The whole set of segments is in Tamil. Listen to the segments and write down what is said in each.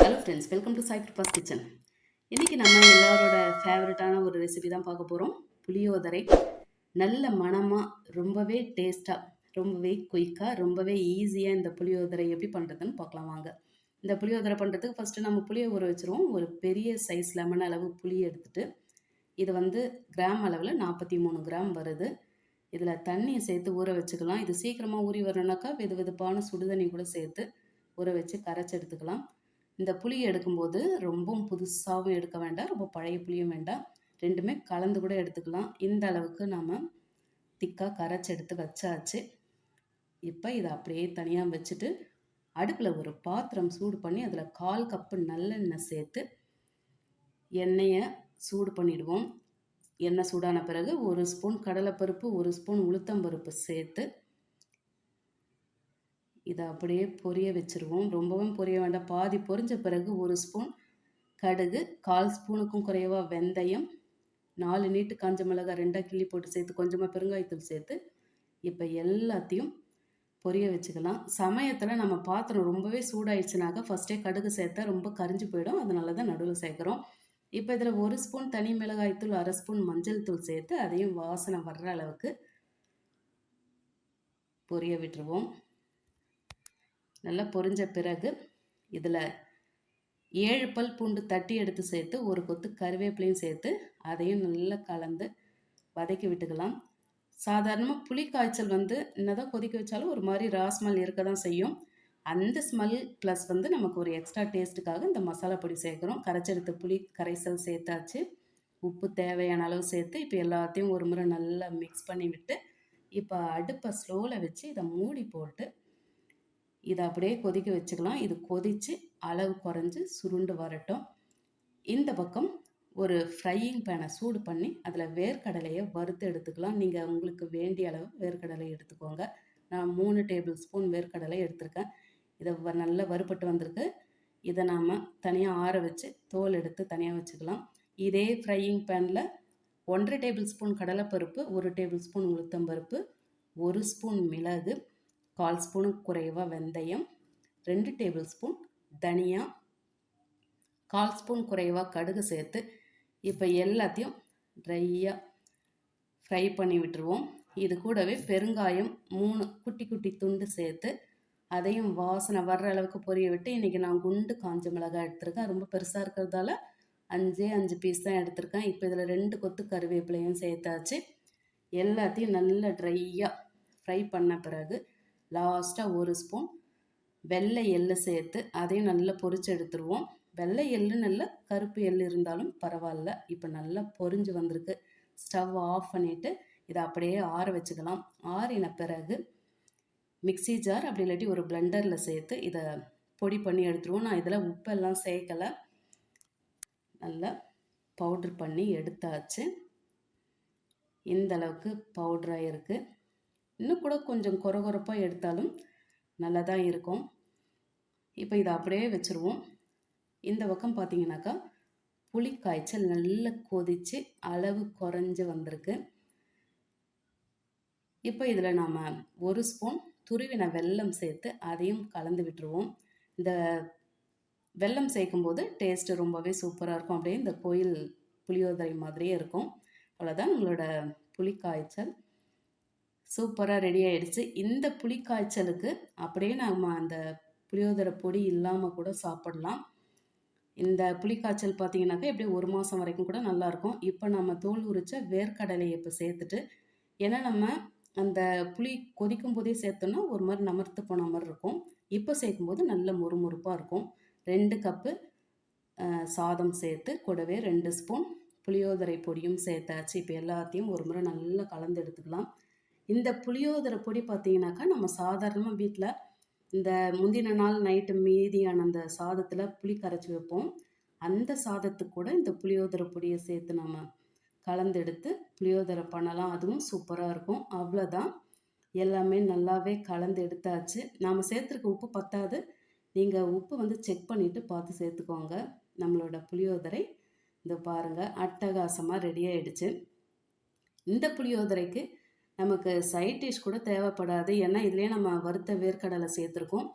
Hello friends welcome to Sai Kripa's kitchen இன்றைக்கி நம்ம எல்லாரோட ஃபேவரட்டான ஒரு ரெசிபி தான் பார்க்க போகிறோம் புளியோதரை. நல்ல மணமாக ரொம்பவே டேஸ்ட்டாக ரொம்பவே குயிக்காக ரொம்பவே ஈஸியாக இந்த புளியோதரை எப்படி பண்ணுறதுன்னு பார்க்கலாம் வாங்க. இந்த புளியோதரை பண்ணுறதுக்கு ஃபஸ்ட்டு நம்ம புளியை ஊற வச்சுருவோம். ஒரு பெரிய சைஸ் லெமன் அளவு புளி எடுத்துகிட்டு இது வந்து கிராம் அளவில் நாற்பத்தி மூணு கிராம் வருது. இதில் தண்ணியை சேர்த்து ஊற வச்சுக்கலாம். இது சீக்கிரமாக ஊறி வரணுனாக்கா வெது வெதுப்பான சுடுதண்ணி கூட சேர்த்து ஊற வச்சு கரைச்சி எடுத்துக்கலாம். இந்த புளியை எடுக்கும்போது ரொம்பவும் புதுசாகவும் எடுக்க வேண்டாம் ரொம்ப பழைய புளியும் வேண்டாம். ரெண்டுமே கலந்து கூட எடுத்துக்கலாம். இந்த அளவுக்கு நாம் திக்காக கரைச்சி எடுத்து வச்சாச்சு. இப்போ இதை அப்படியே தனியாக வச்சுட்டு அடுப்பில் ஒரு பாத்திரம் சூடு பண்ணி அதில் கால் கப்பு நல்லெண்ணெய் சேர்த்து எண்ணெயை சூடு பண்ணிடுவோம். எண்ணெய் சூடான பிறகு ஒரு ஸ்பூன் கடலைப்பருப்பு ஒரு ஸ்பூன் உளுத்தம்பருப்பு சேர்த்து இதை அப்படியே பொரிய வச்சுருவோம். ரொம்பவும் பொரிய வேண்டாம். பாதி பொரிஞ்ச பிறகு ஒரு ஸ்பூன் கடுகு கால் ஸ்பூனுக்கும் குறைவாக வெந்தயம் நாலு நீட்டு காஞ்ச மிளகாய் ரெண்டாக கிள்ளி போட்டு சேர்த்து கொஞ்சமாக பெருங்காயத்தூள் சேர்த்து இப்போ எல்லாத்தையும் பொரிய வச்சுக்கலாம். சமயத்தில் நம்ம பாத்திரம் ரொம்பவே சூடாயிடுச்சுனாக்கா ஃபஸ்ட்டே கடுகு சேர்த்தா ரொம்ப கரிஞ்சு போயிடும். அதனால தான் நடுவில் சேர்க்குறோம். இப்போ இதில் ஒரு ஸ்பூன் தனி மிளகாய்த்தூள் அரை ஸ்பூன் மஞ்சள் தூள் சேர்த்து அதையும் வாசனை வர்ற அளவுக்கு பொரிய விட்டுருவோம். நல்லா பொரிஞ்ச பிறகு இதில் ஏழு பல் பூண்டு தட்டி எடுத்து சேர்த்து ஒரு கொத்து கருவேப்பிலையும் சேர்த்து அதையும் நல்லா கலந்து வதக்கி விட்டுக்கலாம். சாதாரணமாக புளி காய்ச்சல் வந்து என்னதான் கொதிக்க வச்சாலும் ஒரு மாதிரி ராஸ்மல் இருக்க தான் செய்யும். அந்த ஸ்மெல் ப்ளஸ் வந்து நமக்கு ஒரு எக்ஸ்ட்ரா டேஸ்ட்டுக்காக இந்த மசாலா பொடி சேர்க்குறோம். கரைச்செடுத்த புளி கரைசல் சேர்த்தாச்சு. உப்பு தேவையான அளவு சேர்த்து இப்போ எல்லாத்தையும் ஒரு முறை நல்லா மிக்ஸ் பண்ணி விட்டு இப்போ அடுப்பை ஸ்லோவில் வச்சு இதை மூடி போட்டு இதை அப்படியே கொதிக்க வச்சுக்கலாம். இது கொதித்து அளவு குறைஞ்சி சுருண்டு வரட்டும். இந்த பக்கம் ஒரு ஃப்ரையிங் பேனை சூடு பண்ணி அதில் வேர்க்கடலையை வறுத்து எடுத்துக்கலாம். நீங்கள் உங்களுக்கு வேண்டிய அளவு வேர்க்கடலை எடுத்துக்கோங்க. நான் மூணு டேபிள் ஸ்பூன் வேர்க்கடலை எடுத்திருக்கேன். இதை வ நல்லா வறுபட்டு வந்திருக்கு. இதை நாம் தனியாக ஆற வச்சு தோல் எடுத்து தனியாக வச்சுக்கலாம். இதே ஃப்ரையிங் பேனில் ஒன்றரை டேபிள் ஸ்பூன் கடலைப்பருப்பு ஒரு டேபிள் ஸ்பூன் உளுத்தம்பருப்பு ஒரு ஸ்பூன் மிளகு கால் ஸ்பூனுக்கு குறைவாக வெந்தயம் ரெண்டு டேபிள் ஸ்பூன் தனியா கால் ஸ்பூன் குறைவாக கடுகு சேர்த்து இப்போ எல்லாத்தையும் ட்ரையாக ஃப்ரை பண்ணி விட்டுருவோம். இது கூடவே பெருங்காயம் மூணு குட்டி குட்டி துண்டு சேர்த்து அதையும் வாசனை வர்ற அளவுக்கு பொரிய விட்டு இன்றைக்கி நான் குண்டு காஞ்ச மிளகாய் எடுத்திருக்கேன். ரொம்ப பெருசாக இருக்கிறதால அஞ்சே அஞ்சு பீஸ் தான் எடுத்திருக்கேன். இப்போ இதில் ரெண்டு கொத்து கருவேப்பிலையும் சேர்த்தாச்சு. எல்லாத்தையும் நல்லா ட்ரையாக ஃப்ரை பண்ண பிறகு லாஸ்ட்டாக ஒரு ஸ்பூன் வெள்ளை எள்ளு சேர்த்து அதையும் நல்லா பொரிச்சு எடுத்துருவோம். வெள்ளை எள்ளு நல்ல கருப்பு எள்ளு இருந்தாலும் பரவாயில்ல. இப்போ நல்லா பொரிஞ்சு வந்திருக்கு. ஸ்டவ் ஆஃப் பண்ணிவிட்டு இதை அப்படியே ஆற வச்சுக்கலாம். ஆறின பிறகு மிக்சி ஜார் அப்படி இல்லாட்டி ஒரு பிளெண்டரில் சேர்த்து இதை பொடி பண்ணி எடுத்துருவோம். நான் இதில் உப்பெல்லாம் சேர்க்கலை. நல்லா பவுட்ரு பண்ணி எடுத்தாச்சு. இந்த அளவுக்கு பவுட்ராக இருக்குது இன்னும் கூட கொஞ்சம் குறகுறப்பாக எடுத்தாலும் நல்லா தான் இருக்கும். இப்போ இதை அப்படியே வச்சுருவோம். இந்த பக்கம் பார்த்தீங்கன்னாக்கா புளி காய்ச்சல் நல்லா கொதித்து அளவு குறைஞ்சி வந்திருக்கு. இப்போ இதில் நாம் ஒரு ஸ்பூன் துருவின வெல்லம் சேர்த்து அதையும் கலந்து விட்டுருவோம். இந்த வெல்லம் சேர்க்கும்போது டேஸ்ட்டு ரொம்பவே சூப்பராக இருக்கும். அப்படியே இந்த கோயில் புளியோதரை மாதிரியே இருக்கும். அவ்வளோதான் உங்களோட புளி காய்ச்சல். சூப்பராக ரெடி ஆயிடுச்சு. இந்த புளி காய்ச்சலுக்கு அப்படியே நம்ம அந்த புளியோதரை பொடி இல்லாமல் கூட சாப்பிடலாம். இந்த புளிக்காய்ச்சல் பார்த்தீங்கன்னாக்கா எப்படியும் ஒரு மாதம் வரைக்கும் கூட நல்லாயிருக்கும் இப்போ நம்ம தோல் உரிச்ச வேர்க்கடலையை இப்போ சேர்த்துட்டு ஏன்னா நம்ம அந்த புளி கொதிக்கும் போதே சேர்த்தோன்னா ஒரு மாதிரி நமர்த்து போன மாதிரி இருக்கும். இப்போ சேர்க்கும்போது நல்ல முறுமுறுப்பாக இருக்கும். ரெண்டு கப்பு சாதம் சேர்த்து கூடவே ரெண்டு ஸ்பூன் புளியோதரை பொடியும் சேர்த்தாச்சு. இப்போ எல்லாத்தையும் ஒரு முறை நல்லா கலந்து எடுத்துக்கலாம். இந்த புளியோதரை பொடி பார்த்தீங்கன்னாக்கா நம்ம சாதாரணமாக வீட்டில் இந்த முந்தின நாள் நைட்டு மீதியான அந்த சாதத்தில் புளி கரைச்சி வைப்போம். அந்த சாதத்துக்கு கூட இந்த புளியோதரை பொடியை சேர்த்து நம்ம கலந்தெடுத்து புளியோதரை பண்ணலாம். அதுவும் சூப்பராக இருக்கும். அவ்வளோதான் எல்லாமே நல்லாவே கலந்து எடுத்தாச்சு. நாம் சேர்த்துருக்க உப்பு பத்தாது. நீங்கள் உப்பு வந்து செக் பண்ணிவிட்டு பார்த்து சேர்த்துக்கோங்க. நம்மளோட புளியோதரை இந்த பாருங்கள் அட்டகாசமாக ரெடி ஆகிடுச்சு இந்த புளியோதரைக்கு நமக்கு சைட் டிஷ் கூட தேவைப்படாது. ஏன்னா இதுலேயே நம்ம வறுத்த வேர்க்கடலை சேர்த்துருக்கோம்.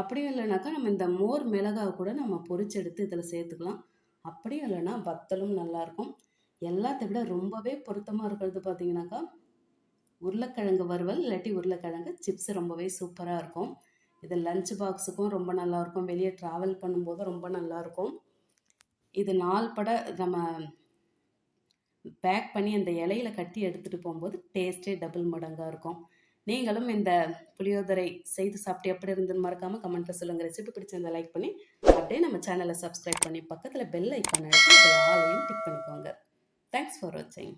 அப்படியும் இல்லைனாக்கா நம்ம இந்த மோர் மிளகாய் கூட நம்ம பொறிச்செடுத்து இதில் சேர்த்துக்கலாம். அப்படியும் இல்லைன்னா வத்தலும் நல்லாயிருக்கும். எல்லாத்தை விட ரொம்பவே பொருத்தமாக இருக்கிறது பார்த்தீங்கன்னாக்கா உருளைக்கிழங்கு வறுவல் இல்லாட்டி உருளைக்கிழங்கு சிப்ஸ் ரொம்பவே சூப்பராக இருக்கும். இது லஞ்ச் பாக்ஸுக்கும் ரொம்ப நல்லாயிருக்கும். வெளியே ட்ராவல் பண்ணும்போது ரொம்ப நல்லாயிருக்கும். இது நாள் பட நம்ம பேக் பண்ணி அந்த இலையில கட்டி எடுத்துகிட்டு போகும்போது டேஸ்ட்டே டபுள் மடங்காக இருக்கும். நீங்களும் இந்த புளியோதரை செய்து சாப்பிட்டு எப்படி இருந்துன்னு மறக்காமல் கமெண்ட்டில் சொல்லுங்கள் ரெசிபி பிடிச்சிருந்தா லைக் பண்ணி அப்படியே நம்ம சேனலை சப்ஸ்கிரைப் பண்ணி பக்கத்தில் பெல் ஐக்கான் அழுத்தி அதில் ஆலையும் டிக் பண்ணிக்கோங்க. தேங்க்ஸ் ஃபார் வாட்சிங்